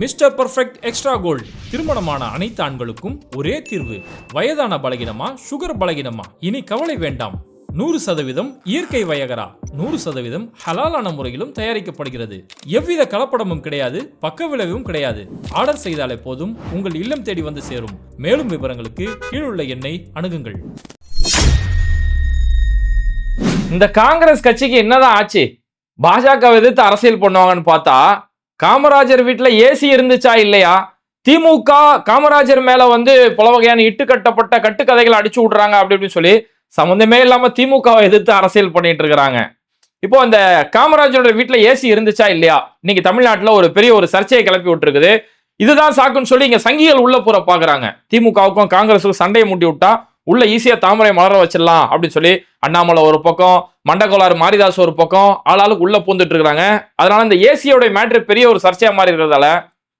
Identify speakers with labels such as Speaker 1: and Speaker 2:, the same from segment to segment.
Speaker 1: Mister perfect extra gold. திருமணமான அனைத்து ஆண்களுக்கும் ஒரே தீர்வு. வயதான பலகினமா சுகர் பலகினமா? இனி கவலை வேண்டாம். நூறு சதவீதம் இயற்கை வயகரா. நூறு சதவீதம் ஹலாலான முறையிலும் தயாரிக்கப்படுகிறது. எவ்வித கலப்படமும் கிடையாது பக்க விளைவும் கிடையாது. ஆர்டர் செய்தாலே போதும் உங்கள் இல்லம் தேடி வந்து சேரும். மேலும் விவரங்களுக்கு கீழுள்ள எண்ணை அணுகுங்கள்.
Speaker 2: இந்த காங்கிரஸ் கட்சிக்கு என்னதான் ஆச்சு? பாஜக எதிர்த்து அரசியல் பண்ணுவாங்கன்னு பார்த்தா காமராஜர் வீட்டில் ஏசி இருந்துச்சா இல்லையா? திமுக காமராஜர் மேல வந்து பல வகையான இட்டு கட்டப்பட்ட கட்டுக்கதைகளை அடிச்சு விடுறாங்க அப்படி இப்படின்னு சொல்லி சம்மந்தமே இல்லாம திமுகவை எதிர்த்து அரசியல் பண்ணிட்டு இருக்கிறாங்க. இப்போ அந்த காமராஜரோட வீட்டில் ஏசி இருந்துச்சா இல்லையா? இன்னைக்கு தமிழ்நாட்டில் ஒரு பெரிய ஒரு சர்ச்சையை கிளப்பி விட்டுருக்குது. இதுதான் சாக்குன்னு சொல்லி இங்க சங்கிகள் உள்ள போற பாக்குறாங்க. திமுகவுக்கும் காங்கிரஸுக்கும் சண்டையை மூட்டி விட்டா உள்ள ஈஸியா தாமரை மலர வச்சிடலாம் அப்படின்னு சொல்லி அண்ணாமலை ஒரு பக்கம் மண்டகோளாறு மாரிதாஸ் ஒரு பக்கம் ஆளாளுக்கு உள்ள பூந்துட்டு இருக்கிறாங்க. அதனால இந்த ஏசியோட மேட்ரு பெரிய ஒரு சர்ச்சையா மாறி இருக்கிறதால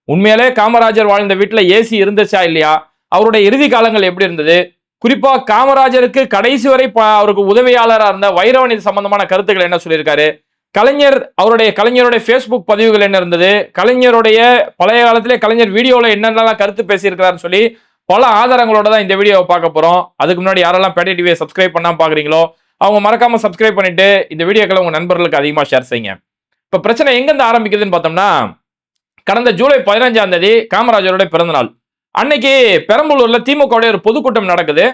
Speaker 2: உண்மையிலே காமராஜர் வாழ்ந்த வீட்டுல ஏசி இருந்துச்சா இல்லையா? அவருடைய இறுதி காலங்கள் எப்படி இருந்தது? குறிப்பா காமராஜருக்கு கடைசி வரை அவருக்கு உதவியாளராக இருந்த வைரவன் இது சம்பந்தமான கருத்துக்கள் என்ன சொல்லியிருக்காரு? கலைஞர் அவருடைய கலைஞருடைய ஃபேஸ்புக் பதிவுகள் என்ன இருந்தது? கலைஞருடைய பழைய காலத்திலே கலைஞர் வீடியோவில் என்னென்னலாம் கருத்து பேசியிருக்கிறாருன்னு சொல்லி பல ஆதாரங்களோட தான் இந்த வீடியோவை பார்க்க போறோம். அதுக்கு முன்னாடி யாரெல்லாம் பேட்டை டிவியை சப்ஸ்கிரைப் பண்ணாம பாக்குறீங்களோ அவங்க மறக்காம சப்ஸ்கிரைப் பண்ணிட்டு இந்த வீடியோக்களை உங்க நண்பர்களுக்கு அதிகமாக ஷேர் செய்யுங்க. இப்போ பிரச்சனை எங்கேருந்து ஆரம்பிக்குதுன்னு பார்த்தோம்னா கடந்த ஜூலை பதினஞ்சாம் தேதி காமராஜரோட பிறந்தநாள். அன்னைக்கு பெரம்பலூர்ல திமுகவுடைய ஒரு பொதுக்கூட்டம் நடக்குது.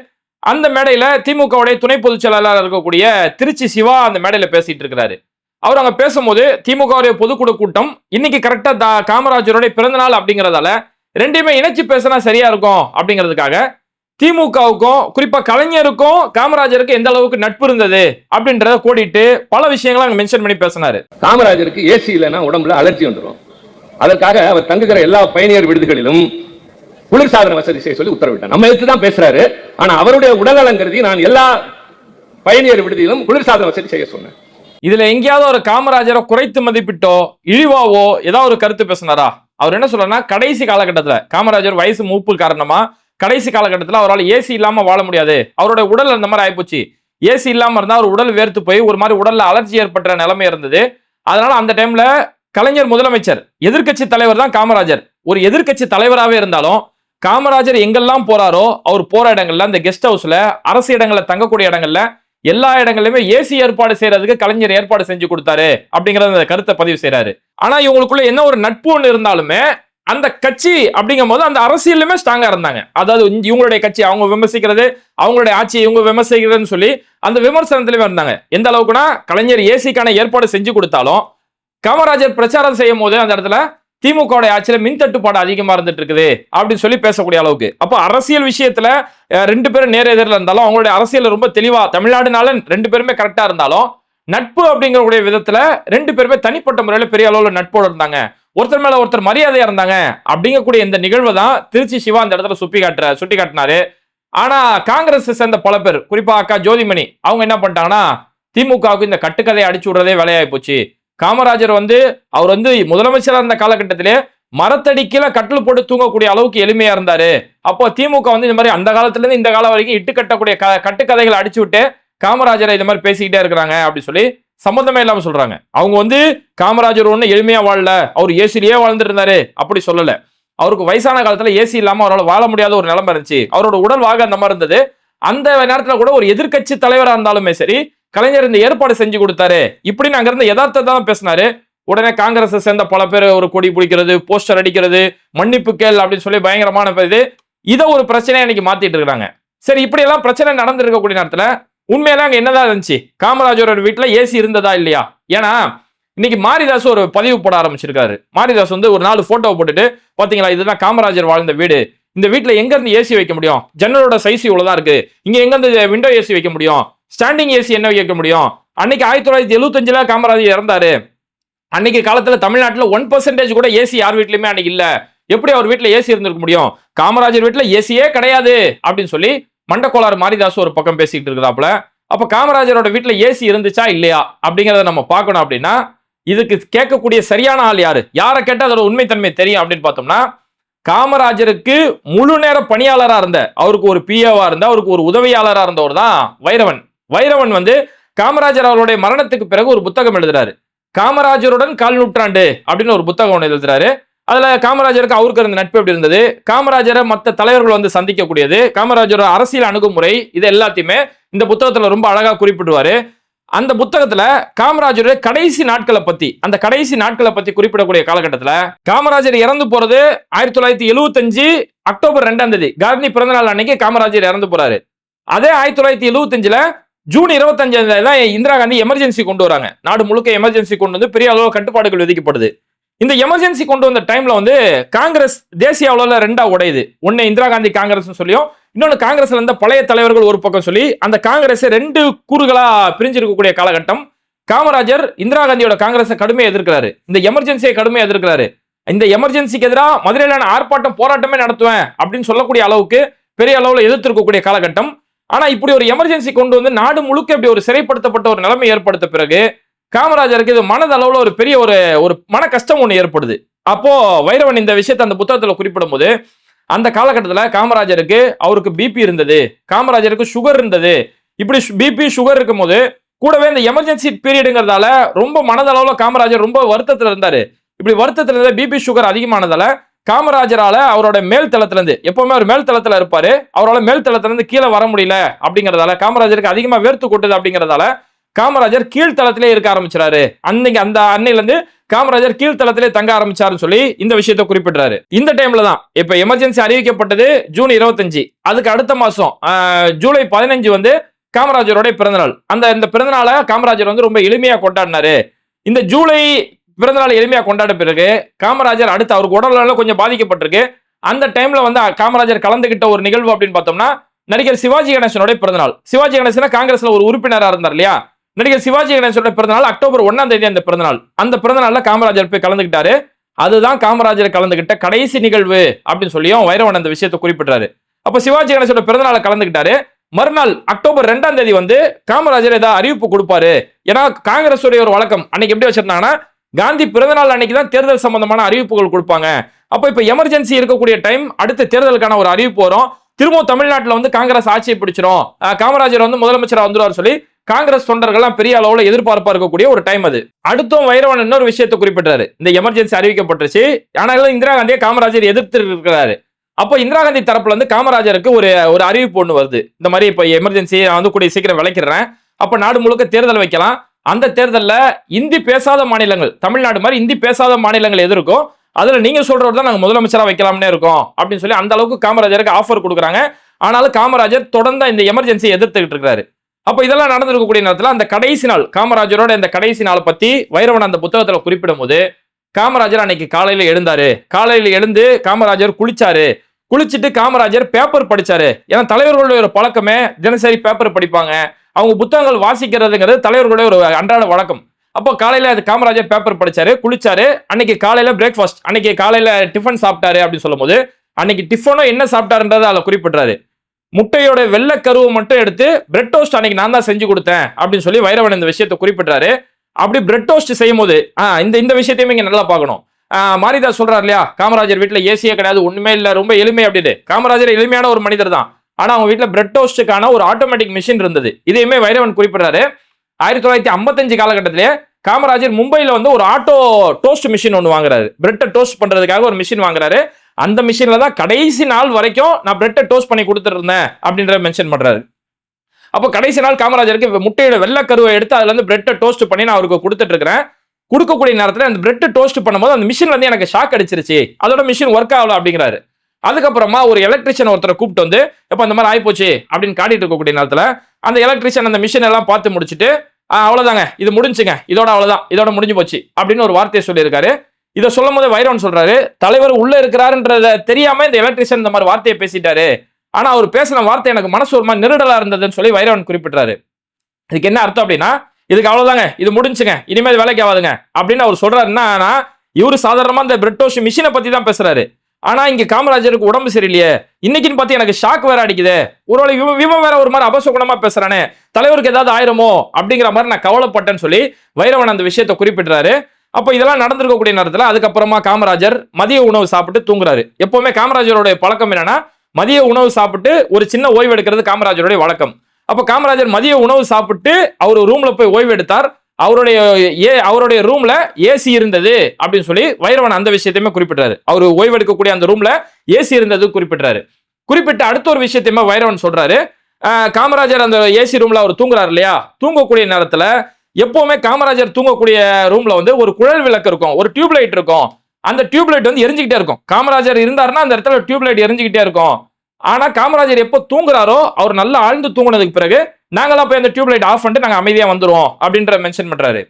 Speaker 2: அந்த மேடையில திமுகவுடைய துணை பொதுச் செயலாளராக இருக்கக்கூடிய திருச்சி சிவா அந்த மேடையில பேசிட்டு இருக்கிறாரு. அவர் அங்க பேசும்போது திமுகவுடைய பொதுக்குழு கூட்டம் இன்னைக்கு கரெக்டா காமராஜருடைய பிறந்தநாள் அப்படிங்கறதால ரெண்டையுமே இணைச்சு பேசினா சரியா இருக்கும் அப்படிங்கிறதுக்காக திமுகவுக்கும் குறிப்பா கலைஞருக்கும் காமராஜருக்கும் எந்த அளவுக்கு நட்பு இருந்தது அப்படின்றத கோடிட்டு பல விஷயங்களை அங்க மென்ஷன் பண்ணி பேசினாரு.
Speaker 3: காமராஜருக்கு ஏசி இல்லைன்னா உடம்புல அலர்ஜி வந்துடும் அதற்காக அவர் தங்குகிற எல்லா பயணியர் விடுதிகளிலும் குளிர்சாதன வசதி செய்ய சொல்லி உத்தரவிட்டார். நம்ம எடுத்து தான் பேசுறாரு. ஆனா அவருடைய உடல்நலம் கருதி நான் எல்லா பயணியர் விடுதியிலும் குளிர்சாதன வசதி செய்ய சொன்னேன்.
Speaker 2: இதுல எங்கேயாவது ஒரு காமராஜரை குறைத்து மதிப்பிட்டோ இழிவாவோ ஏதாவது ஒரு கருத்து பேசினாரா? அவர் என்ன சொல்றாருன்னா கடைசி காலகட்டத்தில் காமராஜர் வயசு மூப்பு காரணமா கடைசி காலகட்டத்தில் அவரால் ஏசி இல்லாமல் வாழ முடியாது. அவரோட உடல் அந்த மாதிரி ஆயிப்போச்சு. ஏசி இல்லாமல் இருந்தால் அவர் உடல் வேர்த்து போய் ஒரு மாதிரி உடலில் அலர்ஜி ஏற்பட்ட நிலைமை இருந்தது. அதனால அந்த டைம்ல கலைஞர் முதலமைச்சர் எதிர்க்கட்சி தலைவர் தான் காமராஜர். ஒரு எதிர்க்கட்சி தலைவராகவே இருந்தாலும் காமராஜர் எங்கெல்லாம் போறாரோ அவர் போற இடங்கள்ல இந்த கெஸ்ட் ஹவுஸ்ல அரசு இடங்கள்ல தங்கக்கூடிய இடங்கள்ல எல்லா இடங்கள்லயுமே ஏசி ஏற்பாடு செய்யறதுக்கு கலைஞர் ஏற்பாடு செஞ்சு கொடுத்தாரு அப்படிங்கறத அந்த கருத்தை பதிவு செய்யறாரு ஆனா இவங்களுக்குள்ள என்ன ஒரு நட்பு ஒன்று இருந்தாலுமே அந்த கட்சி அப்படிங்கும் போது அந்த அரசியலுமே ஸ்ட்ராங்கா இருந்தாங்க. அதாவது இவங்களுடைய கட்சி அவங்க விமர்சிக்கிறது அவங்களுடைய ஆட்சி இவங்க விமர்சிக்கிறதுன்னு சொல்லி அந்த விமர்சனத்திலுமே இருந்தாங்க. எந்த அளவுக்குனா கலைஞர் ஏசிக்கான ஏற்பாடு செஞ்சு கொடுத்தாலும் காமராஜர் பிரச்சாரம் செய்யும் போது அந்த இடத்துல திமுக ஆட்சியில மின் தட்டுப்பாடு அதிகமா இருந்துட்டு இருக்குது அப்படின்னு சொல்லி பேசக்கூடிய அளவுக்கு. அப்போ அரசியல் விஷயத்துல ரெண்டு பேரும் நேர் எதிரில் இருந்தாலும் அவங்களுடைய அரசியல் ரொம்ப தெளிவா தமிழ்நாடுனால ரெண்டு பேருமே கரெக்டா இருந்தாலும் நட்பு அப்படிங்கக்கூடிய விதத்துல ரெண்டு பேருமே தனிப்பட்ட முறையில் பெரிய அளவில் நட்போடு இருந்தாங்க. ஒருத்தர் மேல ஒருத்தர் மரியாதையா இருந்தாங்க. அப்படிங்கக்கூடிய இந்த நிகழ்வை தான் திருச்சி சிவா அந்த இடத்துல சுட்டி காட்டுற சுட்டி காட்டினாரு. ஆனா காங்கிரஸ் சேர்ந்த பல பேர் குறிப்பா அக்கா ஜோதிமணி அவங்க என்ன பண்ணிட்டாங்கன்னா திமுகவுக்கு இந்த கட்டுக்கதையை அடிச்சு விடுறதே வேலையாகி போச்சு. காமராஜர் வந்து அவர் வந்து முதலமைச்சராக இருந்த காலகட்டத்திலே மரத்தடிக்கீழ கட்டில் போட்டு தூங்கக்கூடிய அளவுக்கு எளிமையா இருந்தாரு. அப்போ திமுக வந்து இந்த மாதிரி அந்த காலத்துல இருந்து இந்த காலம் வரைக்கும் இட்டு கட்டக்கூடிய க கட்டுக்கதைகளை அடிச்சு விட்டு காமராஜரை இந்த மாதிரி பேசிக்கிட்டே இருக்கிறாங்க அப்படின்னு சொல்லி சம்மந்தமே இல்லாமல் சொல்றாங்க. அவங்க வந்து காமராஜர் ஒன்று எளிமையா வாழல அவர் ஏசிலேயே வாழ்ந்துட்டு இருந்தாரு அப்படி சொல்லலை. அவருக்கு வயசான காலத்துல ஏசி இல்லாம அவரால் வாழ முடியாத ஒரு நிலைமை இருந்துச்சு. அவரோட உடல் வாக அந்த மாதிரி இருந்தது. அந்த நேரத்துல கூட ஒரு எதிர்க்கட்சி தலைவராக இருந்தாலுமே சரி கலைஞர் இந்த ஏற்பாடு செஞ்சு கொடுத்தாரு. இப்படின்னு அங்கேருந்து இருந்த தான் பேசினாரு. உடனே காங்கிரஸை சேர்ந்த பல பேர் ஒரு கொடி பிடிக்கிறது போஸ்டர் அடிக்கிறது மன்னிப்பு கேள் அப்படின்னு சொல்லி பயங்கரமான இது. இதை ஒரு பிரச்சனையை இன்னைக்கு மாத்திட்டு இருக்காங்க சரி இப்படியெல்லாம் பிரச்சனை நடந்திருக்கக்கூடிய நேரத்தில் உண்மையில அங்க என்னதான் இருந்துச்சு? காமராஜரோட வீட்டுல ஏசி இருந்ததா இல்லையா? ஏன்னா இன்னைக்கு மாரிதாஸ் ஒரு பதிவு போட ஆரம்பிச்சிருக்காரு. மாரிதாஸ் வந்து ஒரு நாலு போட்டோ போட்டுட்டு பாத்தீங்களா இதுதான் காமராஜர் வாழ்ந்த வீடு. இந்த வீட்டுல எங்க இருந்து ஏசி வைக்க முடியும்? ஜன்னலோட சைஸ் இவ்வளவுதான் இருக்கு. இங்க எங்க இருந்து விண்டோ ஏசி வைக்க முடியும்? ஸ்டாண்டிங் ஏசி என்ன வைக்க முடியும்? அன்னைக்கு ஆயிரத்தி தொள்ளாயிரத்தி எழுபத்தஞ்சுல காமராஜர் இறந்தாரு. அன்னைக்கு காலத்துல தமிழ்நாட்டுல ஒன் பர்சன்டேஜ் கூட ஏசி யார் வீட்லயுமே அன்னைக்கு இல்ல. எப்படி அவர் வீட்டில் ஏசி இருந்திருக்க முடியும்? காமராஜர் வீட்டில் ஏசியே கிடையாது அப்படின்னு சொல்லி மண்டக்கோளாறு மாரிதாஸ் ஒரு பக்கம் பேசிக்கிட்டு இருக்கிறாப்புல. அப்ப காமராஜரோட வீட்டில் ஏசி இருந்துச்சா இல்லையா? அப்படிங்கிறத நம்ம பார்க்கணும் அப்படின்னா இதுக்கு கேட்கக்கூடிய சரியான ஆள் யாரு? யாரை கேட்டால் அதோட உண்மைத்தன்மை தெரியும் அப்படின்னு பார்த்தோம்னா காமராஜருக்கு முழு நேர பணியாளராக இருந்த அவருக்கு ஒரு பிஏவா இருந்த அவருக்கு ஒரு உதவியாளராக இருந்தவர் தான் வைரவன். வைரவன் வந்து காமராஜர் அவருடைய மரணத்துக்கு பிறகு ஒரு புத்தகம் எழுதுறாரு. காமராஜருடன் கால் நூற்றாண்டு அப்படின்னு ஒரு புத்தகம் ஒன்று எழுதுறாரு. அதில் காமராஜருக்கு அவருக்கு இருந்த நட்பு எப்படி இருந்தது? காமராஜரை மற்ற தலைவர்கள் வந்து சந்திக்கக்கூடியது. காமராஜரோட அரசியல் அணுகுமுறை இது எல்லாத்தையுமே இந்த புத்தகத்தில் ரொம்ப அழகாக குறிப்பிடுவார். அந்த புத்தகத்துல காமராஜருடைய கடைசி நாட்களை பத்தி அந்த கடைசி நாட்களை பத்தி குறிப்பிடக்கூடிய காலகட்டத்தில் காமராஜர் இறந்து போறது ஆயிரத்தி தொள்ளாயிரத்தி எழுவத்தஞ்சு அக்டோபர் ரெண்டாம் தேதி. கார்னி பிறந்த நாள் அன்னைக்கு காமராஜர் இறந்து போறாரு. அதே ஆயிரத்தி தொள்ளாயிரத்தி எழுவத்தஞ்சுல ஜூன் இருபத்தஞ்சாம் தேதி தான் இந்திரா காந்தி எமர்ஜென்சி கொண்டு வராங்க. நாடு முழுக்க எமர்ஜென்சி கொண்டு வந்து பெரிய அளவு கட்டுப்பாடுகள் விதிக்கப்படுது. இந்த எமர்ஜென்சி கொண்டு வந்த டைம்ல வந்து காங்கிரஸ் தேசிய அளவில் ரெண்டா உடையுது. ஒன்னு இந்திரா காந்தி காங்கிரஸ் சொல்லியும் இன்னொன்று காங்கிரஸ்ல இருந்த பழைய தலைவர்கள் ஒரு பக்கம் சொல்லி அந்த காங்கிரஸ் ரெண்டு கூறுகளா பிரிஞ்சிருக்கக்கூடிய காலகட்டம். காமராஜர் இந்திரா காந்தியோட காங்கிரஸை கடுமையை எதிர்க்கிறாரு. இந்த எமர்ஜென்சியை கடுமையை எதிர்க்கிறாரு. இந்த எமர்ஜென்சிக்கு எதிராக மதுரையிலான ஆர்ப்பாட்டம் போராட்டமே நடத்துவேன் அப்படின்னு சொல்லக்கூடிய அளவுக்கு பெரிய அளவில் எதிர்த்திருக்கக்கூடிய காலகட்டம். ஆனா இப்படி ஒரு எமர்ஜென்சி கொண்டு வந்து நாடு முழுக்க இப்படி ஒரு சிறைப்படுத்தப்பட்ட ஒரு நிலைமை ஏற்படுத்த பிறகு காமராஜருக்கு இது மனதளவில் ஒரு பெரிய ஒரு ஒரு மன கஷ்டம் ஒன்று ஏற்படுது. அப்போ வைரவன் இந்த விஷயத்தை அந்த புத்தகத்தில் குறிப்பிடும் போது அந்த காலகட்டத்தில் காமராஜருக்கு அவருக்கு பிபி இருந்தது காமராஜருக்கு சுகர் இருந்தது. இப்படி பிபி சுகர் இருக்கும்போது கூடவே இந்த எமர்ஜென்சி பீரியடுங்கிறதால ரொம்ப மனதளவில் காமராஜர் ரொம்ப வருத்தத்தில் இருந்தார். இப்படி வருத்தத்தில் இருந்த பிபி சுகர் அதிகமானதால காமராஜரால அவரோட மேல் தளத்திலேருந்து எப்பவுமே அவர் மேல் தளத்தில் இருப்பார் அவரால் மேல் தளத்திலேருந்து கீழே வர முடியல அப்படிங்கிறதால காமராஜருக்கு அதிகமாக வேர்த்து கொட்டுது அப்படிங்கிறதால காமராஜர் கீழ்த்தளத்திலே இருக்க ஆரம்பிச்சாரு அன்னைக்கு அந்த அன்னையிலேருந்து காமராஜர் கீழ்த்தளத்திலே தங்க ஆரம்பிச்சாருன்னு சொல்லி இந்த விஷயத்தை குறிப்பிடுறாரு. இந்த டைம்ல தான். இப்ப எமர்ஜென்சி அறிவிக்கப்பட்டது ஜூன் இருபத்தஞ்சு. அதுக்கு அடுத்த மாசம் ஜூலை பதினஞ்சு வந்து காமராஜருடைய பிறந்தநாள். அந்த இந்த பிறந்தநாளை காமராஜர் வந்து ரொம்ப எளிமையா கொண்டாடினாரு. இந்த ஜூலை பிறந்தநாள் எளிமையா கொண்டாட பிறகு காமராஜர் அடுத்து அவருக்கு உடல்நலம் கொஞ்சம் பாதிக்கப்பட்டிருக்கு. அந்த டைம்ல வந்து காமராஜர் கலந்துகிட்ட ஒரு நிகழ்வு அப்படின்னு பார்த்தோம்னா நடிகர் சிவாஜி கணேசனுடைய பிறந்தநாள். சிவாஜி கணேசன் காங்கிரஸ்ல ஒரு உறுப்பினராக இருந்தார் இல்லையா? நடிகர் சிவாஜி கணேசனோட பிறந்தநாள்? அக்டோபர் ஒன்னாம் தேதி அந்த பிறந்தநாள். அந்த பிறந்தநாள்ல காமராஜர் போய் கலந்துக்கிட்டாரு. அதுதான் காமராஜர் கலந்துகிட்ட கடைசி நிகழ்வு அப்படின்னு சொல்லியும் வைரவன் அந்த விஷயத்தை குறிப்பிட்டாரு அப்ப சிவாஜி கணேசனோட பிறந்தநாள் கலந்துக்கிட்டாரு. மறுநாள் அக்டோபர் ரெண்டாம் தேதி வந்து காமராஜர் ஏதாவது அறிவிப்பு கொடுப்பாரு. ஏன்னா காங்கிரஸ் உடைய ஒரு வழக்கம். அன்னைக்கு எப்படி வச்சிருந்தாங்கன்னா காந்தி பிறந்தநாள் அன்னைக்கு தான் தேர்தல் சம்பந்தமான அறிவிப்புகள் கொடுப்பாங்க. அப்போ இப்போ எமர்ஜென்சி இருக்கக்கூடிய டைம் அடுத்த தேர்தலுக்கான ஒரு அறிவிப்பு வரும். திரும்பவும் தமிழ்நாட்டில் வந்து காங்கிரஸ் ஆட்சியை பிடிச்சிரும். காமராஜர் வந்து முதலமைச்சராக வந்துருவார் சொல்லி காங்கிரஸ் தொண்டர்கள்லாம் பெரிய அளவில் எதிர்பார்ப்பா இருக்கக்கூடிய ஒரு டைம் அது. அடுத்தும் வைரவன் இன்னொரு விஷயத்தை குறிப்பிட்டாரு இந்த எமர்ஜென்சி அறிவிக்கப்பட்டுருச்சு. ஆனாலும் இந்திரா காந்தியை காமராஜர் எதிர்த்து இருக்கிறாரு அப்போ இந்திரா காந்தி தரப்புல இருந்து காமராஜருக்கு ஒரு ஒரு அறிவிப்பு ஒன்று வருது. இந்த மாதிரி இப்போ எமர்ஜென்சி நான் வந்து கூடிய சீக்கிரம் விளக்கிறேன் அப்போ நாடு முழுக்க தேர்தல் வைக்கலாம். அந்த தேர்தலில் இந்தி பேசாத மாநிலங்கள் தமிழ்நாடு மாதிரி இந்தி பேசாத மாநிலங்கள் எது இருக்கோ அதில் நீங்கள் சொல்கிறவர் தான் நாங்கள் முதலமைச்சராக வைக்கலாம்னே இருக்கோம். அப்படின்னு சொல்லி அந்த அளவுக்கு காமராஜருக்கு ஆஃபர் கொடுக்குறாங்க. ஆனாலும் காமராஜர் தொடர்ந்து இந்த எமர்ஜென்சியை எதிர்த்துக்கிட்டு இருக்கிறாரு. அப்போ இதெல்லாம் நடந்திருக்கக்கூடிய நேரத்தில் அந்த கடைசி நாள் காமராஜரோட இந்த கடைசி நாளை பற்றி வைரவன் அந்த புத்தகத்தில் குறிப்பிடும் போது காமராஜர் அன்னைக்கு காலையில் எழுந்தாரு. காலையில் எழுந்து காமராஜர் குளிச்சாரு. குளிச்சுட்டு காமராஜர் பேப்பர் படிச்சாரு. ஏன்னா தலைவர்களுடைய ஒரு பழக்கமே தினசரி பேப்பர் படிப்பாங்க. அவங்க புத்தகங்கள் வாசிக்கிறதுங்கிறது தலைவர்களுடைய ஒரு அன்றாட வழக்கம். அப்போ காலையில் அது காமராஜர் பேப்பர் படிச்சாரு குளிச்சாரு. அன்னைக்கு காலையில் பிரேக்ஃபாஸ்ட் அன்னைக்கு காலையில் டிஃபன் சாப்பிட்டாரு அப்படின்னு சொல்லும்போது அன்னைக்கு டிஃபனும் என்ன சாப்பிட்டாருன்றதை அதில் குறிப்பிடுறாரு. முட்டையோட வெள்ளை கருவை மட்டும் எடுத்து பிரெட் டோஸ்ட் அன்னைக்கு நான் தான் செஞ்சு கொடுத்தேன் அப்படின்னு சொல்லி வைரவன் இந்த விஷயத்தை குறிப்பிடுறாரு. அப்படி பிரெட் டோஸ்ட் செய்யும் போது ஆ, இந்த இந்த விஷயத்தையுமே இங்க நல்லா பார்க்கணும். மாரிதாஸ் சொல்றாரு இல்லையா காமராஜர் வீட்டுல ஏசியே கிடையாது ஒண்ணுமே இல்ல ரொம்ப எளிமை அப்படின்னு. காமராஜர் எளிமையான ஒரு மனிதர் தான். ஆனா அவங்க வீட்டுல பிரெட் டோஸ்ட்டுக்கான ஒரு ஆட்டோமேட்டிக் மிஷின் இருந்தது. இதையுமே வைரவன் குறிப்பிடுறாரு. ஆயிரத்தி தொள்ளாயிரத்தி ஐம்பத்தஞ்சு காலகட்டத்திலே காமராஜர் மும்பையில் வந்து ஒரு ஆட்டோ டோஸ்ட் மிஷின் ஒன்று வாங்குறாரு. பிரெட்டை டோஸ்ட் பண்றதுக்காக ஒரு மிஷின் வாங்குறாரு. அந்த மிஷினில் தான் கடைசி நாள் வரைக்கும் நான் பிரெட்டை டோஸ்ட் பண்ணி கொடுத்துருந்தேன் அப்படின்ற மென்ஷன் பண்ணுறாரு அப்போ கடைசி நாள் காமராஜருக்கு முட்டையோட வெள்ளக்கருவை எடுத்து அதுலேருந்து பிரெட்டை டோஸ்ட் பண்ணி நான் அவருக்கு கொடுத்துட்டு இருக்கிறேன் கொடுக்கக்கூடிய நேரத்தில் அந்த பிரெட் டோஸ்ட் பண்ணும்போது அந்த மிஷின் வந்து எனக்கு ஷாக் அடிச்சிருச்சு. அதோட மிஷின் ஒர்க் ஆகல அப்படிங்கிறாரு. அதுக்கப்புறமா ஒரு எலக்ட்ரிஷியன் ஒருத்தரை கூப்பிட்டு வந்து இப்போ அந்த மாதிரி ஆயிப்போச்சு அப்படின்னு காட்டிட்டு இருக்கக்கூடிய நேரத்தில் அந்த எலக்ட்ரிஷியன் அந்த மிஷின் எல்லாம் பார்த்து முடிச்சுட்டு அவ்வளோதாங்க இது முடிஞ்சுங்க இதோட அவ்வளோதான் இதோட முடிஞ்சு போச்சு அப்படின்னு ஒரு வார்த்தையை சொல்லியிருக்காரு. இதை சொல்லும் போது வைரவன் சொல்றாரு தலைவர் உள்ள இருக்கிறாருன்றத தெரியாம இந்த எலக்ட்ரிஷியன் இந்த மாதிரி வார்த்தையை பேசிட்டாரு. ஆனா அவர் பேசின வார்த்தை எனக்கு மனசு ஒரு மாதிரி நெருடலா இருந்ததுன்னு சொல்லி வைரவன் குறிப்பிட்டாரு இதுக்கு என்ன அர்த்தம் அப்படின்னா இதுக்கு அவ்வளவுதாங்க இது முடிஞ்சுங்க இனிமேல் வேலைக்கு ஆகாதுங்க அப்படின்னு அவர் சொல்றாருன்னா ஆனா இவரு சாதாரணமா இந்த பிரெட் டோஸ்ட் மிஷினை பத்தி தான் பேசுறாரு. ஆனா இங்க காமராஜருக்கு உடம்பு சரியில்லையே. இன்னைக்குன்னு பார்த்து எனக்கு ஷாக் வேற அடிக்குது. ஒருவேளை இவன் இவன் வேற ஒரு மாதிரி அபசகுணமா பேசுறானே. தலைவருக்கு ஏதாவது ஆயிருமோ அப்படிங்கிற மாதிரி நான் கவலைப்பட்டேன்னு சொல்லி வைரவன் அந்த விஷயத்தை குறிப்பிடுறாரு. அப்போ இதெல்லாம் நடந்திருக்கக்கூடிய நேரத்தில் அதுக்கப்புறமா காமராஜர் மதிய உணவு சாப்பிட்டு தூங்குறாரு. எப்போவுமே காமராஜருடைய பழக்கம் என்னன்னா மதிய உணவு சாப்பிட்டு ஒரு சின்ன ஓய்வு எடுக்கிறது காமராஜருடைய வழக்கம். அப்போ காமராஜர் மதிய உணவு சாப்பிட்டு அவர் ரூம்ல போய் ஓய்வு எடுத்தார். அவருடைய ஏ அவருடைய ரூம்ல ஏசி இருந்தது அப்படின்னு சொல்லி வைரவன் அந்த விஷயத்தையுமே குறிப்பிட்டாரு அவர் ஓய்வு எடுக்கக்கூடிய அந்த ரூம்ல ஏசி இருந்தது குறிப்பிட்டாரு குறிப்பிட்ட அடுத்த ஒரு விஷயத்தையுமே வைரவன் சொல்றாரு. காமராஜர் அந்த ஏசி ரூம்ல அவர் தூங்குறாரு இல்லையா? தூங்கக்கூடிய நேரத்துல எப்பவுமே காமராஜர் தூங்கக்கூடிய ரூம்ல வந்து ஒரு குழல் விளக்கு இருக்கும் ஒரு டியூப்லைட் இருக்கும். அந்த டியூப்லைட் வந்து எரிஞ்சுக்கிட்டே இருக்கும். காமராஜர் இருந்தாருன்னா அந்த இடத்துல டியூப்லைட் எரிஞ்சுக்கிட்டே இருக்கும். ஆனா காமராஜர் எப்போ தூங்குறாரோ அவர் நல்லா ஆழ்ந்து தூங்குனதுக்கு பிறகு நாங்களாம் போய் அந்த டியூப் லைட் ஆஃப் பண்ணிட்டு நாங்க அமைதியா வந்துடுவோம் அப்படின்ற மென்ஷன் பண்றாரு.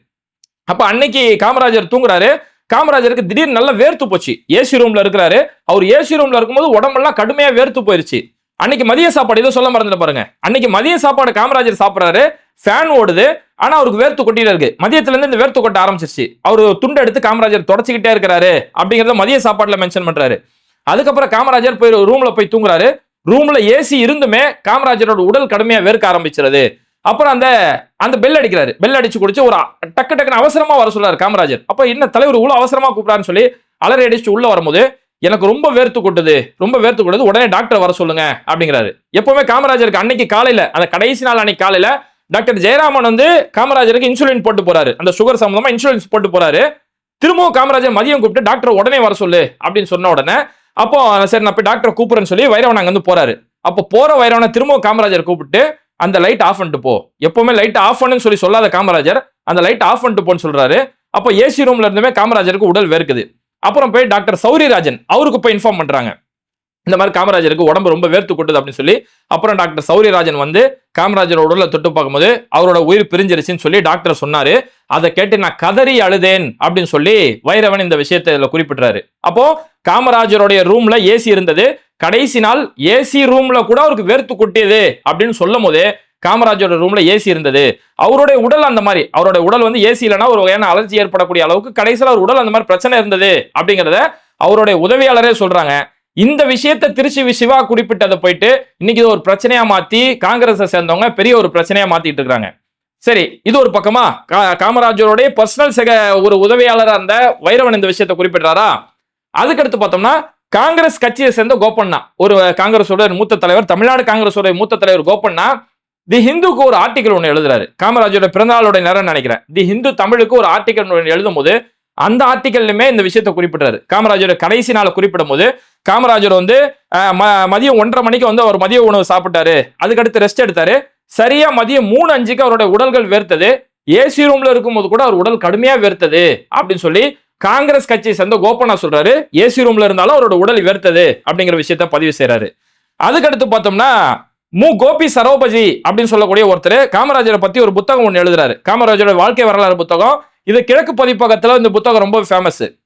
Speaker 2: அப்ப அன்னைக்கு காமராஜர் தூங்குறாரு. காமராஜருக்கு திடீர்னு நல்லா வேர்த்து போச்சு. ஏசி ரூம்ல இருக்கிறாரு. அவர் ஏசி ரூம்ல இருக்கும்போது உடம்பெல்லாம் கடுமையா வேர்த்து போயிருச்சு. அன்னைக்கு மதிய சாப்பாடு ஏதோ சொல்ல மறந்துட்டு பாருங்க. அன்னைக்கு மதிய சாப்பாடு காமராஜர் சாப்பிட்றாரு. ஃபேன் ஓடுது. ஆனா அவருக்கு வேர்த்து கொட்டிட்டு இருக்கு. மதியத்துல இருந்து இந்த வேர்த்து கொட்ட ஆரம்பிச்சிருச்சு. அவர் துண்டு எடுத்து காமராஜர் தொடச்சிக்கிட்டே இருக்கிறாரு அப்படிங்கறத மதிய சாப்பாட்டில் மென்ஷன் பண்றாரு. அதுக்கப்புறம் காமராஜர் போய் ரூம்ல போய் தூங்குறாரு. ரூம்ல ஏசி இருந்துமே காமராஜரோட உடல் கடுமையா வேர்க்க ஆரம்பிச்சிருது. அப்புறம் அந்த அந்த பெல் அடிக்கிறாரு. பெல் அடிச்சு குடிச்சு ஒரு டக்கு டக்குன்னு அவசரமா வர சொல்றாரு காமராஜர். அப்ப என்ன தலைவர் இவ்வளவு அவசரமா கூப்பிட்றான்னு சொல்லி அலறி அடிச்சு உள்ள வரும்போது எனக்கு ரொம்ப வேர்த்து கொட்டுது. ரொம்ப வேர்த்து கொட்டுது. உடனே டாக்டர் வர சொல்லுங்க அப்படிங்கிறாரு. எப்பவுமே காமராஜருக்கு அன்னைக்கு காலையில அந்த கடைசி நாள் அன்னைக்கு காலையில டாக்டர் ஜெயராமன் வந்து காமராஜருக்கு இன்சுலின் போட்டு போறாரு. அந்த சுகர் சம்பந்தமா இன்சுலின்ஸ் போட்டு போறாரு. திரும்பவும் காமராஜர் மதியம் கூப்பிட்டு டாக்டர் உடனே வர சொல்லு அப்படின்னு சொன்ன உடனே அப்போ சரி நான் போய் டாக்டர் கூப்பிடுறேன்னு சொல்லி வைரவன் அங்கே வந்து போறாரு. அப்போ போற வைரவனை திரும்பவும் காமராஜர் கூப்பிட்டு அந்த லைட் ஆஃப் பண்ணிட்டு போ. எப்பவுமே லைட் ஆஃப் பண்ணுன்னு சொல்லி சொல்லாத காமராஜர் அந்த லைட் ஆஃப் பண்ணிட்டு போன்னு சொல்றாரு. அப்போ ஏசி ரூம்ல இருந்துமே காமராஜருக்கு உடல் வேர்க்குது அப்புறம் போய் டாக்டர் சௌரிராஜன் அவருக்கு போய் இன்ஃபார்ம் பண்றாங்க. இந்த மாதிரி காமராஜருக்கு உடம்பு ரொம்ப வேர்த்து கொட்டுது அப்படின்னு சொல்லி அப்புறம் டாக்டர் சௌரியராஜன் வந்து காமராஜரோட உடலை தொட்டு பார்க்கும்போது அவரோட உயிர் பிரிஞ்சிருச்சுன்னு சொல்லி டாக்டர் சொன்னாரு. அதை கேட்டு நான் கதறி அழுதேன் அப்படின்னு சொல்லி வைரவன் இந்த விஷயத்தை இதில் குறிப்பிட்டாரு அப்போ காமராஜருடைய ரூம்ல ஏசி இருந்தது. கடைசி நாள் ஏசி ரூம்ல கூட அவருக்கு வேர்த்து கொட்டியது அப்படின்னு சொல்லும் போது காமராஜரோட ரூம்ல ஏசி இருந்தது. அவருடைய உடல் அந்த மாதிரி அவருடைய உடல் வந்து ஏசி இல்லைன்னா ஒரு வகையான அலர்ஜி ஏற்படக்கூடிய அளவுக்கு கடைசியில் அவர் உடல் அந்த மாதிரி பிரச்சனை இருந்தது அப்படிங்கிறத அவருடைய உதவியாளரே சொல்றாங்க. இந்த விஷயத்த திருச்சி சிவா குறிப்பிட்டதை போயிட்டு இன்னைக்கு இது ஒரு பிரச்சனையா மாத்தி காங்கிரஸை சேர்ந்தவங்க பெரிய ஒரு பிரச்சனையா மாத்திட்டு இருக்காங்க. சரி இது ஒரு பக்கமா? கா- காமராஜருடைய பர்சனல் செக ஒரு உதவியாளராக இருந்த வைரவன் இந்த விஷயத்தை குறிப்பிட்டாரா அதுக்கடுத்து பார்த்தோம்னா காங்கிரஸ் கட்சியை சேர்ந்த கோபண்ணா. ஒரு காங்கிரஸோட மூத்த தலைவர் தமிழ்நாடு காங்கிரஸோட மூத்த தலைவர் கோபண்ணா தி ஹிந்துக்கு ஒரு ஆர்டிகல் ஒன்று எழுதுறாரு. காமராஜோட பிறந்தநாளோட நேரம் நினைக்கிறேன். தி ஹிந்து தமிழுக்கு ஒரு ஆர்டிகல் ஒன்று எழுதும் போது அந்த ஆர்டிகல்லுமே இந்த விஷயத்தை குறிப்பிட்டாரு காமராஜரோட கடைசி நாளை குறிப்பிடும் போது காமராஜர் வந்து ம- மதியம் ஒன்றரை மணிக்கு வந்து அவர் மதிய உணவு சாப்பிட்டாரு. அதுக்கடுத்து ரெஸ்ட் எடுத்தாரு. சரியா மதியம் மூணு அஞ்சுக்கு அவருடைய உடல்கள் வேர்த்தது ஏசி ரூம்ல இருக்கும்போது கூட அவர் உடல் கடுமையா வேர்த்தது அப்படின்னு சொல்லி காங்கிரஸ் கட்சியை சேர்ந்த கோபனா சொல்றாரு. ஏசி ரூம்ல இருந்தாலும் அவரோட உடல் வேர்த்தது அப்படிங்கிற விஷயத்த பதிவு செய்யறாரு அதுக்கடுத்து பார்த்தோம்னா மு. கோபி சரோபஜி அப்படின்னு சொல்லக்கூடிய ஒருத்தர் காமராஜரை பத்தி ஒரு புத்தகம் ஒன்று எழுதுறாரு. காமராஜரோட வாழ்க்கை வரலாறு புத்தகம். இது கிழக்கு பதிப்பகத்துல இந்த புத்தகம் ரொம்ப ஃபேமஸ்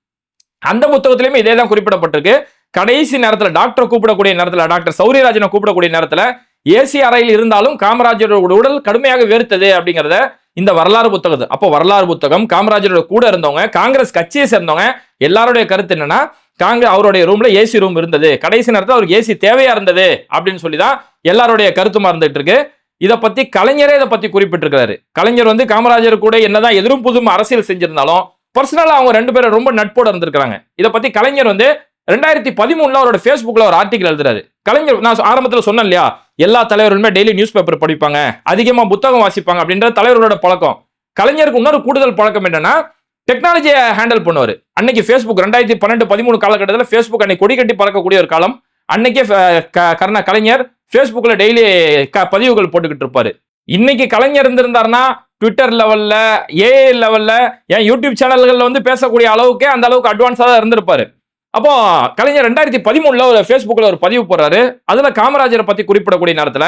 Speaker 2: அந்த புத்தகத்திலயுமே இதே தான் குறிப்பிடப்பட்டிருக்கு. கடைசி நேரத்தில் டாக்டர் கூப்பிடக்கூடிய நேரத்தில் டாக்டர் சௌரியராஜனை கூப்பிடக்கூடிய நேரத்தில் ஏசி அறையில் இருந்தாலும் காமராஜரோட உடல் கடுமையாக வேர்த்தது அப்படிங்கிறத இந்த வரலாறு புத்தகம் அப்போ வரலாறு புத்தகம் காமராஜரோட கூட இருந்தவங்க காங்கிரஸ் கட்சியை சேர்ந்தவங்க எல்லாருடைய கருத்து என்னன்னா காங்கிரஸ் அவருடைய ரூம்ல ஏசி ரூம் இருந்தது. கடைசி நேரத்தில் அவருக்கு ஏசி தேவையா இருந்தது அப்படின்னு சொல்லி தான் எல்லாருடைய கருத்துமா இருந்துட்டு இருக்கு. இதை பத்தி கலைஞரே இதை பத்தி குறிப்பிட்டிருக்காரு கலைஞர் வந்து காமராஜர் கூட என்னதான் எதிரும் புதும் அரசியல் செஞ்சிருந்தாலும் பர்சனலா அவங்க ரெண்டு பேரும் ரொம்ப நட்போட இருந்திருக்காங்க இதை பத்தி கலைஞர் வந்து ரெண்டாயிரத்தி பதிமூணுல அவரோட ஃபேஸ்புக்கில் ஒரு ஆர்டிகல் எழுதுறாரு. கலைஞர் நான் ஆரம்பத்தில் சொன்னேன் இல்லையா எல்லா தலைவர்களுமே டெய்லி நியூஸ் பேப்பர் படிப்பாங்க அதிகமாக புத்தகம் வாசிப்பாங்க அப்படின்ற தலைவரோட பழக்கம். கலைஞருக்கு இன்னொரு கூடுதல் பழக்கம் என்னன்னா டெக்னாலஜியை ஹேண்டில் பண்ணுவார். அன்னைக்கு ஃபேஸ்புக் ரெண்டாயிரத்தி பன்னெண்டு பதிமூணு காலகட்டத்தில் ஃபேஸ்புக் அன்னைக்கு கொடி கட்டி பறக்கக்கூடிய ஒரு காலம். அன்னைக்கே ஃப- க- கருணா கலைஞர் ஃபேஸ்புக்கில் டெய்லி க பதிவுகள் போட்டுக்கிட்டு இருப்பாரு. இன்னைக்கு கலைஞர் இருந்திருந்தாருன்னா ட்விட்டர் லெவலில் ஏஐ லெவலில் ஏன் யூடியூப் சேனல்கள்ல வந்து பேசக்கூடிய அளவுக்கே அந்த அளவுக்கு அட்வான்ஸாக தான் இருந்திருப்பாரு. அப்போ கலைஞர் ரெண்டாயிரத்தி பதிமூணுல ஒரு ஃபேஸ்புக்கில் ஒரு பதிவு போடுறாரு. அதுல காமராஜரை பத்தி குறிப்பிடக்கூடிய நேரத்துல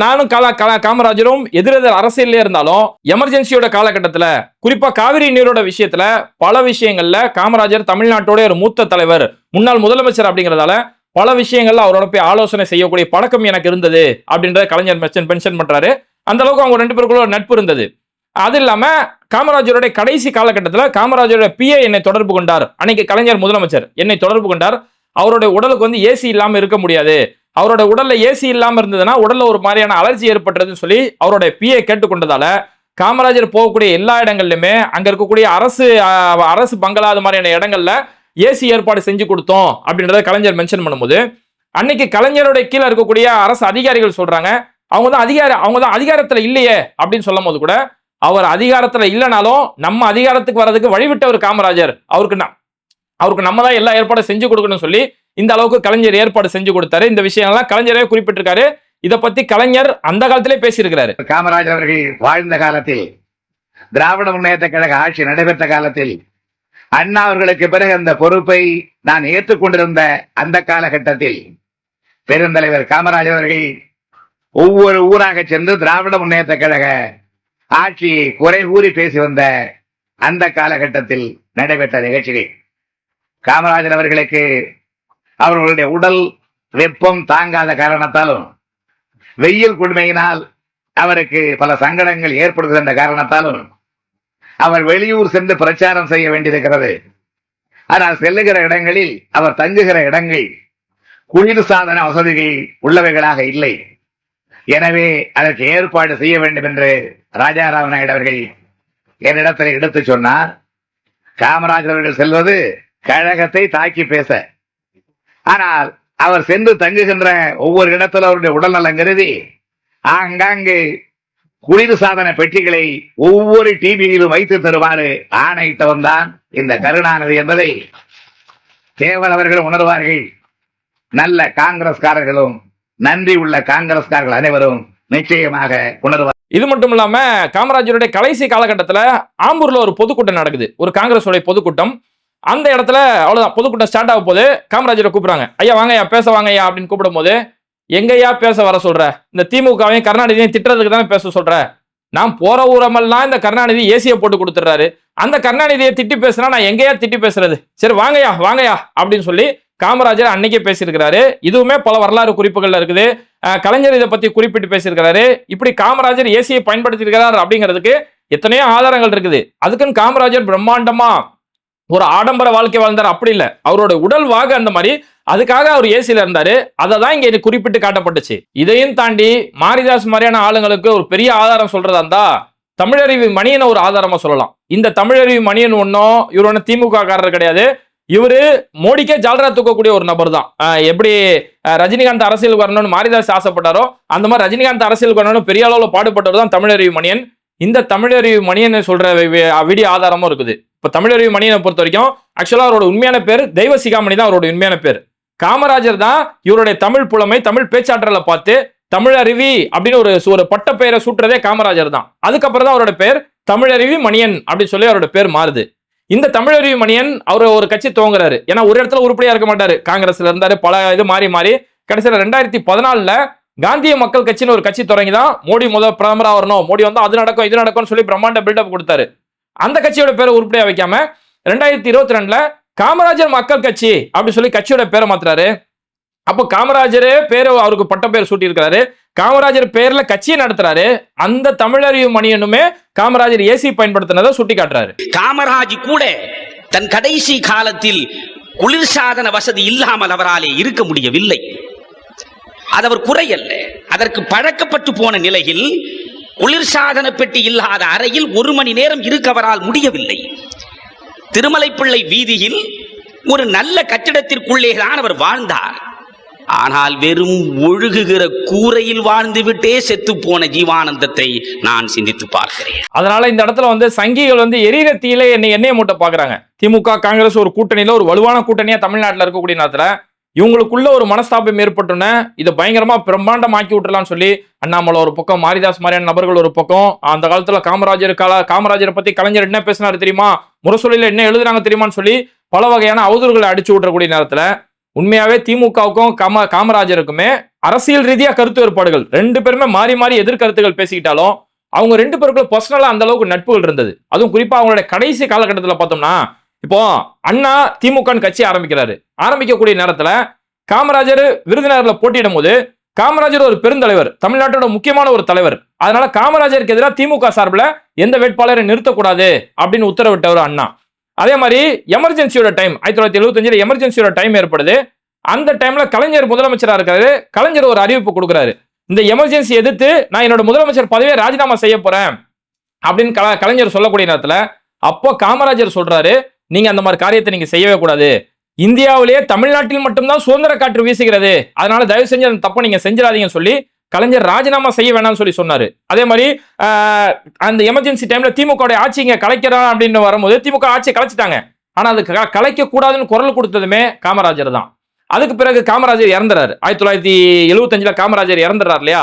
Speaker 2: நானும் காலா கலா காமராஜரும் எதிரெதிர் அரசியல்லே இருந்தாலும் எமர்ஜென்சியோட காலகட்டத்துல குறிப்பா காவிரி நீரோட விஷயத்துல பல விஷயங்கள்ல காமராஜர் தமிழ்நாட்டோட ஒரு மூத்த தலைவர் முன்னாள் முதலமைச்சர் அப்படிங்கிறதால பல விஷயங்கள்ல அவரோட போய் ஆலோசனை செய்யக்கூடிய பழக்கம் எனக்கு இருந்தது அப்படின்றத கலைஞர் மென்ஷன் மென்ஷன் பண்றாரு. அந்த அளவுக்கு அவங்க ரெண்டு பேருக்குள்ள ஒரு நட்பு இருந்தது. அது இல்லாமல் காமராஜருடைய கடைசி காலகட்டத்தில் காமராஜருடைய பிஏ என்னை தொடர்பு கொண்டார். அன்னைக்கு கலைஞர் முதலமைச்சர் என்னை தொடர்பு கொண்டார். அவருடைய உடலுக்கு வந்து ஏசி இல்லாமல் இருக்க முடியாது. அவரோட உடல்ல ஏசி இல்லாமல் இருந்ததுன்னா உடல்ல ஒரு மாதிரியான அலர்ஜி ஏற்பட்டுறதுன்னு சொல்லி அவருடைய பிஏ கேட்டுக்கொண்டதால காமராஜர் போகக்கூடிய எல்லா இடங்கள்லையுமே அங்கே இருக்கக்கூடிய அரசு அரசு பங்களா அது மாதிரியான இடங்கள்ல ஏசி ஏற்பாடு செஞ்சு கொடுத்தோம் அப்படின்றத கலைஞர் மென்ஷன் பண்ணும்போது அன்னைக்கு கலைஞருடைய கீழே இருக்கக்கூடிய அரசு அதிகாரிகள் சொல்றாங்க. அவங்க தான் அதிகார அவங்க தான் அதிகாரத்தில் இல்லையே அப்படின்னு சொல்லும் போது கூட அவர் அதிகாரத்துல இல்லைனாலும் நம்ம அதிகாரத்துக்கு வர்றதுக்கு வழிவிட்டவர் காமராஜர். அவருக்கு நான் அவருக்கு நம்ம தான் எல்லா ஏற்பாடும் செஞ்சு கொடுக்கணும்னு சொல்லி இந்த அளவுக்கு கலைஞர் ஏற்பாடு செஞ்சு கொடுத்தாரு. இந்த விஷயங்கள்லாம் கலைஞரே குறிப்பிட்டிருக்காரு. இதை பத்தி கலைஞர் அந்த காலத்திலே பேசியிருக்கிறாரு.
Speaker 4: காமராஜர் அவர்கள் வாழ்ந்த காலத்தில் திராவிட முன்னேற்ற கழக ஆட்சி நடைபெற்ற காலத்தில் அண்ணா அவர்களுக்கு பிறகு அந்த பொறுப்பை நான் ஏற்றுக்கொண்டிருந்த அந்த காலகட்டத்தில் பெருந்தலைவர் காமராஜர் அவர்கள் ஒவ்வொரு ஊராக சென்று திராவிட முன்னேற்ற கழக ஆட்சியை குறை கூறி பேசி வந்த அந்த காலகட்டத்தில் நடைபெற்ற நிகழ்ச்சிகள் காமராஜர் அவர்களுக்கு அவர்களுடைய உடல் வெப்பம் தாங்காத காரணத்தாலும் வெயில் கொடுமையினால் அவருக்கு பல சங்கடங்கள் ஏற்படுகின்ற காரணத்தாலும் அவர் வெளியூர் சென்று பிரச்சாரம் செய்ய வேண்டியிருக்கிறது. ஆனால் செல்லுகிற இடங்களில் அவர் தங்குகிற இடங்கள் குளிர் சாதன வசதிகள் உள்ளவைகளாக இல்லை. எனவே அதற்கு ஏற்பாடு செய்ய வேண்டும் என்று ராஜாராம் நாயுடு அவர்கள் என்னிடத்தில் எடுத்து சொன்னார். காமராஜர் அவர்கள் செல்வது கழகத்தை தாக்கி பேச. ஆனால் அவர் சென்று தங்குகின்ற ஒவ்வொரு இடத்துல அவருடைய உடல்நலம் கருதி ஆங்காங்கு குளிர் சாதன பெட்டிகளை ஒவ்வொரு டிவியிலும் வைத்து தருமாறு ஆணையிட்டவன் தான் இந்த கருணாநிதி என்பதை தேவல் அவர்கள் உணர்வார்கள். நல்ல காங்கிரஸ்காரர்களும் நன்றி உள்ள காங்கிரஸ்காரர்கள் அனைவரும் நிச்சயமாக உணர்வார்கள்.
Speaker 2: இது மட்டும் இல்லாம காமராஜருடைய கடைசி காலகட்டத்தில் ஆம்பூர்ல ஒரு பொதுக்கூட்டம் நடக்குது. ஒரு காங்கிரஸோடைய பொதுக்கூட்டம். அந்த இடத்துல அவ்வளோதான் பொதுக்கூட்டம் ஸ்டார்ட் ஆகும் போது காமராஜரை கூப்பிடுறாங்க. ஐயா வாங்கய்யா பேச வாங்கய்யா அப்படின்னு கூப்பிடும் போது எங்கய்யா பேச வர சொல்ற? இந்த திமுகவையும் கருணாநிதியும் திட்டுறதுக்கு தானே பேச சொல்ற? நான் போற ஊரமெல்லாம் இந்த கருணாநிதி ஏசியை போட்டு கொடுத்துட்றாரு. அந்த கருணாநிதியை திட்டி பேசுனா நான் எங்கேயா திட்டி பேசுறது? சரி வாங்கய்யா வாங்கய்யா அப்படின்னு சொல்லி காமராஜர் அன்னைக்கே பேசியிருக்கிறாரு. இதுவுமே பல வரலாறு குறிப்புகள்ல இருக்குது. கலைஞர் இதை பத்தி குறிப்பிட்டு பேசியிருக்கிறாரு. இப்படி காமராஜர் ஏசியை பயன்படுத்தியிருக்கிறார் அப்படிங்கிறதுக்கு எத்தனையோ ஆதாரங்கள் இருக்குது. அதுக்குன்னு காமராஜர் பிரம்மாண்டமா ஒரு ஆடம்பர வாழ்க்கை வாழ்ந்தார். அப்படி இல்லை. அவரோட உடல் வாக அந்த மாதிரி. அதுக்காக அவர் ஏசியில இருந்தாரு. அதை தான் இங்க குறிப்பிட்டு காட்டப்பட்டுச்சு. இதையும் தாண்டி மாரிதாஸ் மாதிரியான ஆளுங்களுக்கு ஒரு பெரிய ஆதாரம் சொல்றதா இருந்தா தமிழறிவு மணியனை ஒரு ஆதாரமா சொல்லலாம். இந்த தமிழறிவு மணியன் ஒன்றும் இவர் ஒன்றும் திமுக காரர் கிடையாது. இவரு மோடிக்கே ஜால்ரா தூக்கக்கூடிய ஒரு நபர் தான். எப்படி ரஜினிகாந்த் அரசியலுக்கு வரணும்னு மாரிதாஸ் ஆசைப்பட்டாரோ அந்த மாதிரி ரஜினிகாந்த் அரசியலுக்கு வரணும்னு பெரிய அளவில் பாடுபட்டவர் தான் தமிழறிவு மணியன். இந்த தமிழறிவு மணியன் சொல்ற விடிய வீடியோ ஆதாரமும் இருக்குது. இப்போ தமிழறிவு மணியனை பொறுத்த வரைக்கும் ஆக்சுவலாக அவரோட உண்மையான பேர் தெய்வ சிகாமணி தான் அவரோட உண்மையான பேர். காமராஜர் தான் இவருடைய தமிழ் புலமை தமிழ் பேச்சாற்றலை பார்த்து தமிழருவி அப்படின்னு ஒரு சு- ஒரு பட்ட பெயரை சூட்டுறதே காமராஜர் தான். அதுக்கப்புறம் தான் அவரோட பேர் தமிழருவி மணியன் அப்படின்னு சொல்லி அவரோட பேர் மாறுது. இந்த தமிழறிவு மணியன் அவர் ஒரு கட்சி துவங்குறாரு. ஏன்னா ஒரு இடத்துல உருப்படியா இருக்க மாட்டாரு. காங்கிரஸ்ல இருந்தாரு பல இது மாறி மாறி. கடைசியில் ரெண்டாயிரத்தி பதினாலுல காந்திய மக்கள் கட்சின்னு ஒரு கட்சி தொடங்கி தான் மோடி முதல் பிரதமரா வரணும். மோடி வந்து அது நடக்கும் இது நடக்கும்னு சொல்லி பிரம்மாண்ட பில்டப் கொடுத்தாரு. அந்த கட்சியோட பேரை உருப்படியா வைக்காம ரெண்டாயிரத்தி இருபத்தி ரெண்டுல காமராஜர் மக்கள் கட்சி அப்படின்னு சொல்லி கட்சியோட பேரை மாத்துறாரு. அப்போ காமராஜரே பேர் அவருக்கு பட்ட பேர் சூட்டியிருக்கிறாரு. காமராஜர் பேர்ல கட்சியை நடத்துறாரு. அந்த தமிழறிவு மணியனுமே காமராஜர் ஏசி பயன்படுத்தினதை சுட்டி காட்டுறாரு
Speaker 5: காமராஜ் கூட தன் கடைசி காலத்தில் குளிர்சாதன வசதி இல்லாமல் அவராலே இருக்க முடியவில்லை. அது அவர் குறையல்ல. அதற்கு பழக்கப்பட்டு போன நிலையில் குளிர்சாதன பெட்டி இல்லாத அறையில் ஒரு மணி நேரம் இருக்க அவரால் முடியவில்லை. திருமலைப்பிள்ளை வீதியில் ஒரு நல்ல கட்டிடத்திற்குள்ளே தான் அவர் வாழ்ந்தார். ஆனால் வெறும் ஒழுகுகிற கூரையில் வாழ்ந்துவிட்டே செத்து போன ஜீவானந்தத்தை நான் சிந்தித்து பார்க்கிறேன்.
Speaker 2: அதனால இந்த இடத்துல வந்து சங்கிகள் வந்து எரியிற தீயில என்னை எண்ணெய மூட்டை பாக்குறாங்க திமுக காங்கிரஸ் ஒரு கூட்டணியில ஒரு வலுவான கூட்டணியா தமிழ்நாட்டில் இருக்கக்கூடிய நேரத்துல இவங்களுக்குள்ள ஒரு மனஸ்தாபம் ஏற்பட்டோன்னே இதை பயங்கரமா பிரம்மாண்டமாக்கி விட்டுலாம்னு சொல்லி அண்ணாமலை ஒரு பக்கம் மாரிதாஸ் மாதிரியான நபர்கள் ஒரு பக்கம் அந்த காலத்துல காமராஜர் கால காமராஜரை பத்தி கலைஞர் என்ன பேசினாரு தெரியுமா? முரசொலியில என்ன எழுதுனாங்க தெரியுமான்னு சொல்லி பல வகையான அவதூறுகளை அடிச்சு விட்டுறக்கூடிய நேரத்துல உண்மையாவே திமுகவுக்கும் காம காமராஜருக்குமே அரசியல் ரீதியா கருத்து வேறுபாடுகள். ரெண்டு பேருமே மாறி மாறி எதிர்கருத்துகள் பேசிக்கிட்டாலும் அவங்க ரெண்டு பேருக்குள்ள பர்சனலா அந்த அளவுக்கு நட்புகள் இருந்தது. அதுவும் குறிப்பா அவங்களுடைய கடைசி காலகட்டத்தில் பார்த்தோம்னா இப்போ அண்ணா திமுகன்னு கட்சி ஆரம்பிக்கிறாரு. ஆரம்பிக்கக்கூடிய நேரத்துல காமராஜர் விருதுநகர்ல போட்டியிடும் போது காமராஜர் ஒரு பெருந்தலைவர் தமிழ்நாட்டோட முக்கியமான ஒரு தலைவர். அதனால காமராஜருக்கு எதிராக திமுக சார்பில் எந்த வேட்பாளரை நிறுத்தக்கூடாது அப்படின்னு உத்தரவிட்டவர் அண்ணா. அதே மாதிரி எமர்ஜென்சியோட டைம் ஆயிரத்தி தொள்ளாயிரத்தி எழுபத்தஞ்சில் எமர்ஜென்சியோட டைம் ஏற்படுது. அந்த டைம்ல கலைஞர் முதலமைச்சராக இருக்காரு. கலைஞர் ஒரு அறிவிப்பு கொடுக்குறாரு. இந்த எமர்ஜென்சி எதிர்த்து நான் என்னோட முதலமைச்சர் பதவியை ராஜினாமா செய்ய போறேன் அப்படின்னு கல கலைஞர் சொல்லக்கூடிய நேரத்தில் அப்போ காமராஜர் சொல்றாரு நீங்க அந்த மாதிரி காரியத்தை நீங்க செய்யவே கூடாது. இந்தியாவிலேயே தமிழ்நாட்டில் மட்டும்தான் சுதந்திர காற்று வீசுகிறது. அதனால தயவு செஞ்சு அந்த தப்பை நீங்க செஞ்சிடாதீங்கன்னு சொல்லி கலைஞர் ராஜினாமா செய்ய வேணாம்னு சொல்லி சொன்னாரு. அதே மாதிரி அந்த எமர்ஜென்சி டைம்ல திமுக ஆட்சி இங்க கலைக்கிறான் அப்படின்னு வரும்போது திமுக ஆட்சியை கலைச்சிட்டாங்க. ஆனா அது க- கலைக்க கூடாதுன்னு குரல் கொடுத்ததுமே காமராஜர் தான். அதுக்கு பிறகு காமராஜர் இறந்துறாரு. ஆயிரத்தி தொள்ளாயிரத்தி எழுபத்தஞ்சில் காமராஜர் இறந்துறாரு இல்லையா?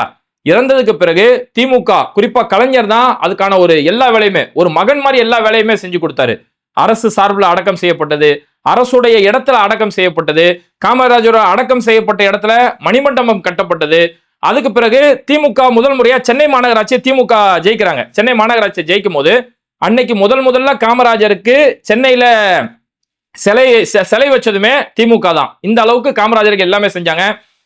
Speaker 2: இறந்ததுக்கு பிறகு திமுக குறிப்பா கலைஞர் தான் அதுக்கான ஒரு எல்லா வேலையுமே ஒரு மகன் மாதிரி எல்லா வேலையுமே செஞ்சு கொடுத்தாரு. அரசு சார்பில் அடக்கம் செய்யப்பட்டது அரசுடைய இடத்துல அடக்கம் செய்யப்பட்டது காமராஜரோட அடக்கம் செய்யப்பட்ட இடத்துல மணிமண்டபம் கட்டப்பட்டது அதுக்கு பிறகு திமுக முதல் முறையா சென்னை மாநகராட்சி திமுக ஜெயிக்கிறாங்க. சென்னை மாநகராட்சி ஜெயிக்கும் போது அன்னைக்கு முதல் முதல்ல காமராஜருக்கு சென்னையில சிலை சிலை வச்சதுமே திமுக தான். இந்த அளவுக்கு காமராஜருக்கு எல்லாமே செஞ்சாங்க.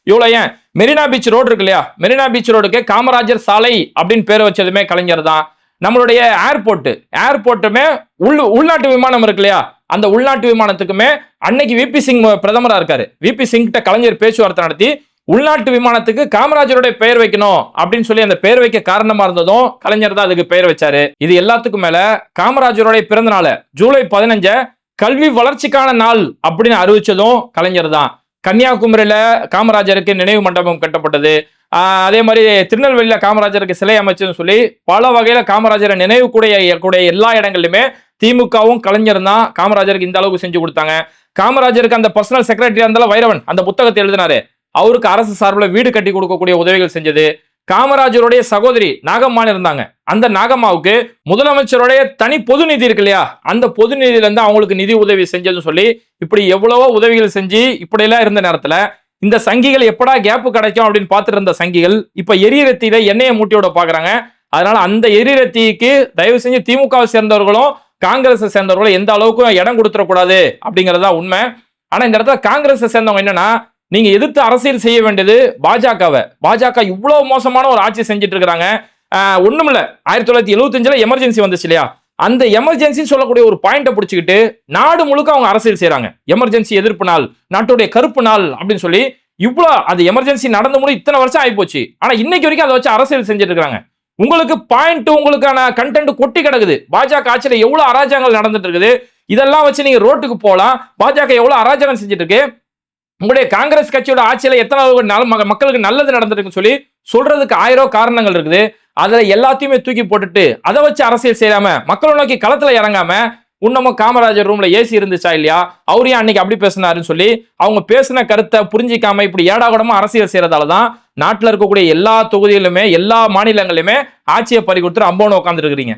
Speaker 2: இவ்வளோ ஏன்? மெரினா பீச் ரோடு இருக்கு இல்லையா? மெரினா பீச் ரோடுக்கு காமராஜர் சாலை அப்படின்னு பேர் வச்சதுமே கலைஞர் தான். நம்மளுடைய ஏர்போர்ட்டு ஏர்போர்ட்டுமே உள் உள்நாட்டு விமானம் இருக்கு இல்லையா? அந்த உள்நாட்டு விமானத்துக்குமே அன்னைக்கு விபி சிங் பிரதமராக இருக்காரு. விபி சிங்கிட்ட கலைஞர் பேச்சுவார்த்தை நடத்தி உள்நாட்டு விமானத்துக்கு காமராஜருடைய பெயர் வைக்கணும் அப்படின்னு சொல்லி அந்த பெயர் வைக்க காரணமா இருந்ததும் கலைஞர் தான் அதுக்கு பெயர் வச்சாரு. இது எல்லாத்துக்கும் மேல காமராஜருடைய பிறந்த நாள் ஜூலை பதினஞ்ச கல்வி வளர்ச்சிக்கான நாள் அப்படின்னு அறிவிச்சதும் கலைஞர் தான். கன்னியாகுமரியில காமராஜருக்கு நினைவு மண்டபம் கட்டப்பட்டது. அதே மாதிரி திருநெல்வேலியில காமராஜருக்கு சிலை அமைச்சதுன்னு சொல்லி பல வகையில காமராஜரை நினைவு கூடிய கூடிய எல்லா இடங்கள்லையுமே திமுகவும் கலைஞர் தான் காமராஜருக்கு இந்த அளவுக்கு செஞ்சு கொடுத்தாங்க. காமராஜருக்கு அந்த பர்சனல் செக்ரட்டரியா இருந்தாலும் வைரவன் அந்த புத்தகத்தை எழுதினாரு. அவருக்கு அரசு சார்பில் வீடு கட்டி கொடுக்கக்கூடிய உதவிகள் செஞ்சது. காமராஜருடைய சகோதரி நாகம்மான்னு இருந்தாங்க. அந்த நாகம்மாவுக்கு முதலமைச்சருடைய தனி பொது நிதி இருக்கு இல்லையா? அந்த பொது நிதியில இருந்து அவங்களுக்கு நிதி உதவி செஞ்சதுன்னு சொல்லி இப்படி எவ்வளவோ உதவிகள் செஞ்சு இப்படியெல்லாம் இருந்த நேரத்துல இந்த சங்கிகள் எப்படா கேப்பு கிடைக்கும் அப்படின்னு பார்த்துட்டு இருந்த சங்கிகள் இப்ப எரியரத்தியில எண்ணெயை மூட்டியோட பாக்குறாங்க. அதனால அந்த எரிரத்திக்கு தயவு செஞ்சு திமுகவை சேர்ந்தவர்களும் காங்கிரஸை சேர்ந்தவர்களும் எந்த அளவுக்கும் இடம் கொடுத்துடக்கூடாது தான் உண்மை. ஆனா இந்த இடத்துல காங்கிரஸை சேர்ந்தவங்க என்னன்னா நீங்க எதிர்த்து அரசியல் செய்ய வேண்டியது பாஜகவை. பாஜக இவ்வளவு மோசமான ஒரு ஆட்சி செஞ்சுட்டு இருக்கிறாங்க ஒண்ணுமில்ல. ஆயிரத்தி தொள்ளாயிரத்தி எழுபத்தஞ்சுல எமர்ஜென்சி வந்துச்சு இல்லையா? அந்த எமர்ஜென்சின்னு சொல்லக்கூடிய ஒரு பாயிண்ட்டை பிடிச்சிக்கிட்டு நாடு முழுக்க அவங்க அரசியல் செய்யறாங்க எமர்ஜென்சி எதிர்ப்பு நாள் நாட்டுடைய கருப்பு நாள் அப்படின்னு சொல்லி இவ்வளோ அது எமர்ஜென்சி நடந்து முடி இத்தனை வருஷம் ஆயிப்போச்சு. ஆனா இன்னைக்கு வரைக்கும் அதை வச்சு அரசியல் செஞ்சுட்டு இருக்காங்க உங்களுக்கு பாயிண்ட் உங்களுக்கான கண்டென்ட் கொட்டி கிடக்குது. பாஜக ஆட்சியில எவ்வளவு அராஜகங்கள் நடந்துட்டு இருக்குது. இதெல்லாம் வச்சு நீங்க ரோட்டுக்கு போகலாம். பாஜக எவ்வளவு அராஜகம் செஞ்சுட்டு இருக்கு உங்களுடைய காங்கிரஸ் கட்சியோட ஆட்சியில் எத்தனை மக்களுக்கு நல்லது நடந்திருக்குன்னு சொல்லி சொல்றதுக்கு ஆயிரம் காரணங்கள் இருக்குது. அதுல எல்லாத்தையுமே தூக்கி போட்டுட்டு அதை வச்சு அரசியல் செய்யாம மக்களை நோக்கி களத்துல இறங்காம உன்னமும் காமராஜர் ரூம்ல ஏசி இருந்துச்சா இல்லையா? அவரே அன்னைக்கு அப்படி பேசினாருன்னு சொல்லி அவங்க பேசின கருத்தை புரிஞ்சிக்காம இப்படி ஏடாகூடமா அரசியல் செய்யறதால தான் நாட்டில் இருக்கக்கூடிய எல்லா தொகுதியிலுமே எல்லா மாநிலங்களிலுமே ஆட்சியை பறி கொடுத்துட்டு அம்போன்னு உட்காந்துருக்கிறீங்க